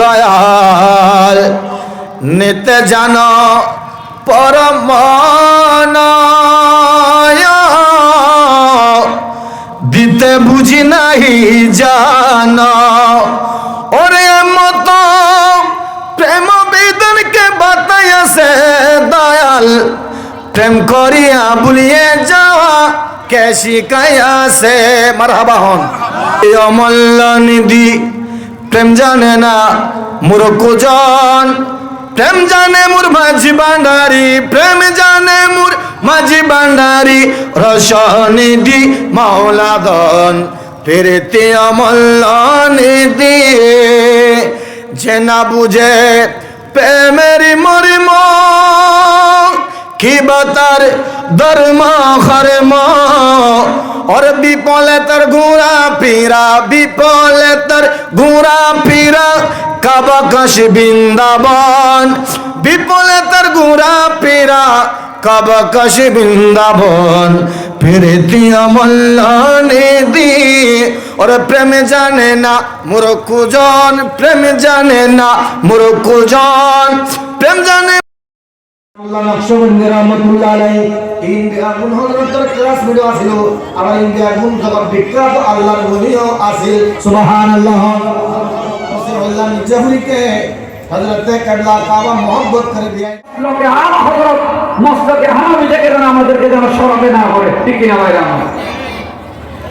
দয়াল নিতে জান পরম দিতে বুঝি নাহি জান। ওরে মত প্রেম বেদনকে বাতাইছে দয়াল। প্রেম করিয়া বুলিয়ে যাওয়া কে শিখাইয়াছে মারহাবা হন। এই অমূল্য নিধি প্রেম জানে না মূর্খজন প্রেম জানে মুর মাঝি ভান্ডারি, প্রেম জানে মুর মাঝি ভান্ডারি, রসনিধি মাওলাদন ফেরতে অমূল্য নিধি। যে না বুঝে প্রেমেরি মরিম কি বাতার ধর্ম হরম ওর বিপলে তার ঘুরা ফিরা, বিপলে তার ঘুরা ফিরা, কাবাকাশ বৃন্দাবন। বিপলে তার ঘুরা ফিরা, কাবাকাশ বৃন্দাবন। ফিরতি অমল্ল নিধি ওর প্রেম জানে না মুরকুজন প্রেম জানে না মুরকুজন প্রেম জানে আল্লাহর ওলিও আছিল সুবহানাল্লাহ। রাসূলুল্লাহ নিজে হুলিকে হযরতে কাবলা কাবা মোহব্বত করে দিয়ে লোকে আর হজরত মস্তকে হারামি থেকে যেন আমাদেরকে যেন সরাতে না করে ঠিক কিনা ভাইরা আমার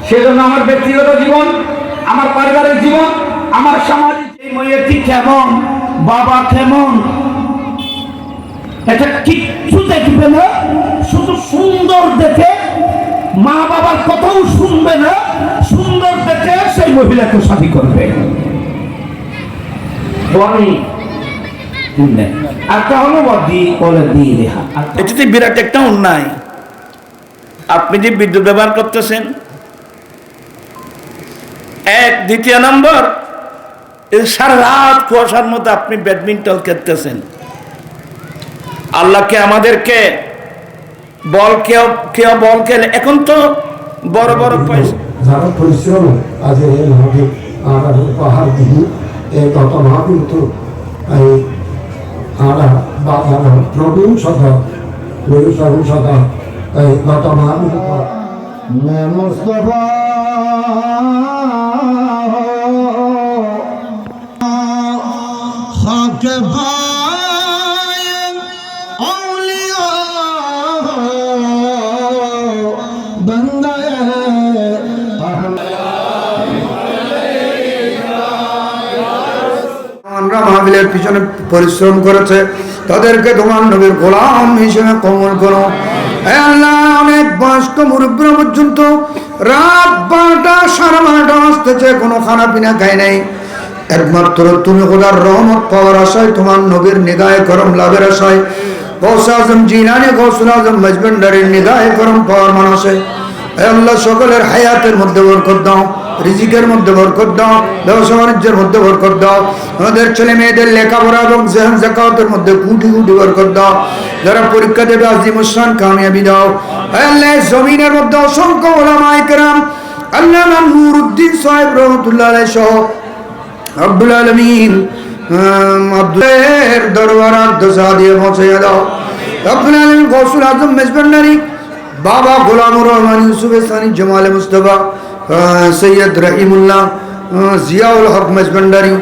সেজন্য আমার ব্যক্তিগত জীবন আমার পারিবারিক জীবন আমার সামাজিক এই মেয়েটি কেমন? বাবা কেমন? এটা কিচ্ছু দেখবে না? শুধু সুন্দর দেখে মা বাবার কথাও শুনবে না, সুন্দর দেখে সেই মহিলাকে সাথী করবে। বিরাট একটা অন্যায়। আপনি যে বিদ্যুৎ ব্যবহার করতেছেন। এক, দ্বিতীয় নম্বর, সারা রাত কুয়াশার মতো আপনি ব্যাডমিন্টন খেলতেছেন। আল্লাহকে আমাদেরকে বল কেউ কেউ বল খেলে এখন তো বড় বড় পয়সা। যারা পরিশ্রম আজ এই মহাবীর আর উপহার দিই এই গত মহাবীর এই আর বাবার প্রবীণ সদা প্রবীণ সদা এই গত মহাবীর মুস্তফা। হক ভাই। আমরা মাহবিলের পিছনে পরিশ্রম করেছে, তাদেরকে তোমার নবীর গোলাম হিসেবে কমল করো। অনেক বয়স্ক মুরব্বী পর্যন্ত রাত বারোটা, সাড়ে বারোটা আসতেছে কোনো খানা পিনা নাই। একমাত্র তুমি খোদার রহমত পাওয়ার আশায়, তোমার নবীর নিগায় করম লাভের আশায়, গৌস আজম গৌসুল আজম নিগায় করম পাওয়ার মানুষে আল্লাহ, সকলের হায়াতের মধ্যে বরকত দাও। রিজিকের মধ্যে বরকত দাও ব্যবসা বাণিজ্যের মধ্যে বরকত দাও আমাদের ছেলে মেয়েদের লেখাপড়া এবং জেহান জাকাতের মধ্যে কুটি কুটি বরকত দাও যারা পরীক্ষা দেবে আজিম উসান কামিয়াবি দাও। হে আল্লাহ এই জমিনের মধ্যে অসংখ্য ওলামায়ে কেরাম আল্লাহ নুরুদ্দিন সাহেব রহমতুল্লাহ আলাইহি সহ আব্দুল আলমিন আব্দুলের দরবার দশা দিয়ে পৌঁছে দাও। আব্দুল আলমিন গৌসুল আজম মেজবান্ডারি বাবা গোলামুর রহমান ইউসুফ সানি জমাল মুস্তফা আহ, সৈয়দ রহিমুল্লাহ জিয়াউল হক মেজবান্ডারি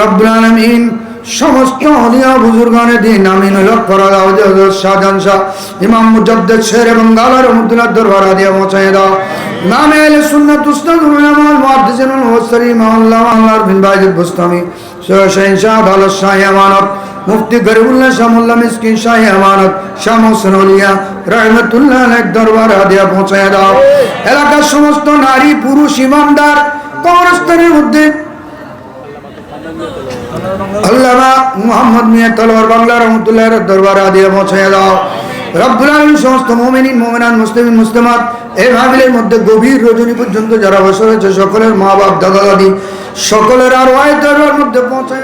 রব্বুল আলমিন, সমস্ত হলিয়া বুজুর্গানে দিন, আমিন শাহজাহান শাহ, ইমাম মুজাদ্দেদ, শের এবং গালার রহমতুল্লাহ দরবার দিয়ে পৌঁছে দাও। নামে এলে মুফসসিরিন মাওলানা আল্লাহ বিন বাইদ বুস্তামি শাহ শাহ আল শাহ আমানত, মুফতি গরিবুল্লাহ শামুল্লাহ মিসকিন শাহ আমানত, শাহ মোহসেন ওলিয়া রহমতুল্লাহ দরবার দিয়ে পৌঁছে দাও। এলাকার সমস্ত নারী, পুরুষ ইমানদার কবরস্থানের মধ্যে আল্লামা মুহাম্মদ মিয়া তলোয়ার বাংলা রহমতুল্লাহ দরবার দিয়ে পৌঁছে দাও। রব্বুল আলমী সমস্ত মোমিনিন মোমিনান মুসলিমিন, মুসলিমাত এই মাহবিলের মধ্যে গভীর রজনী পর্যন্ত যারা বসে রয়েছে, সকলের মা বাপ দাদা দাদি সকলের আর ওয়াই মধ্যে পৌঁছে